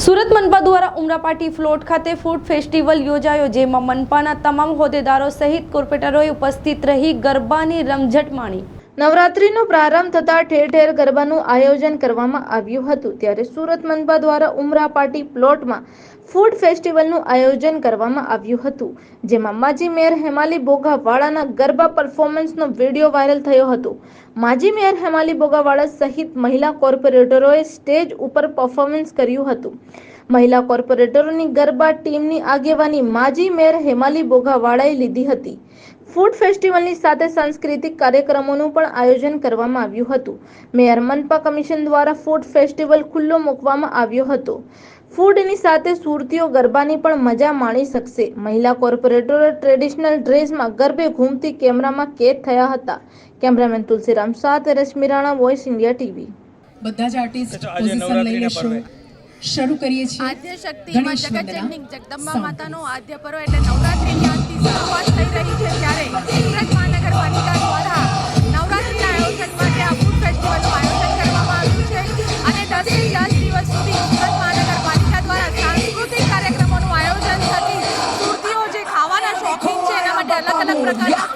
સુરત મનપા દ્વારા ઉમરાપાટી ફ્લોટ ખાતે ફૂડ ફેસ્ટિવલ યોજાયો, જેમાં મનપાના તમામ હોદ્દેદારો સહિત કોર્પોરેટરોએ ઉપસ્થિત રહી ગરબાની રમઝટ માણી. નવરાત્રીનો પ્રારંભ થતાં ઠેર ઠેર ગરબાનું આયોજન કરવામાં આવ્યું હતું. ત્યારે સુરત મનપા દ્વારા ઉમરા પાટી પ્લોટમાં ફૂડ ફેસ્ટિવલનું આયોજન કરવામાં આવ્યું હતું. જેમાં માજી મેયર હેમાલી બોઘાવાળાના ગરબા પરફોર્મન્સનો વીડિયો વાયરલ થયો હતો. માજી મેયર હેમાલી બોઘાવાળા સહિત મહિલા કોર્પોરેટરોએ સ્ટેજ ઉપર પરફોર્મન્સ કર્યું હતું. મહિલા કોર્પોરેટરોની ગરબા ટીમની આગેવાની માજી મેયર હેમાલી બોઘાવાળાએ લીધી હતી. ફૂડ ફેસ્ટિવલની સાથે સાંસ્કૃતિક કાર્યક્રમોનું પણ આયોજન કરવામાં આવ્યું હતું. મેયર મનપા કમિશન દ્વારા ફૂડ ફેસ્ટિવલ ખુલ્લો મૂકવામાં આવ્યો હતો. ફૂડની સાથે સુરતીઓ ગરબાની પણ મજા માણી શકશે. મહિલા કોર્પોરેટરો ટ્રેડિશનલ ડ્રેસમાં ગરબે ઘૂમતી કેમેરામાં કેદ થયા હતા. કેમેરામેન તુલસીરામ સાથે Rashmi Rana voice India TV. બધા જ આર્ટિસ્ટ પોઝિશન લઈને શો. શરુ કરીએ છીએ. આદ્ય શક્તિ જગદંબા માતાનો આદ્ય પર્વ એટલે નવરાત્રિની આજથી શરૂઆત થઈ રહી છે ત્યારે સુરત મહાનગરપાલિકા દ્વારા નવરાત્રિના આયોજન માટે આ ફૂડ ફેસ્ટિવલનું આયોજન કરવામાં આવ્યું છે. અને દસથી દસ દિવસ સુધી સુરત મહાનગરપાલિકા દ્વારા સાંસ્કૃતિક કાર્યક્રમોનું આયોજન થકી સુરતીઓ જે ખાવાના શોખીન છે એના માટે અલગ અલગ પ્રકારના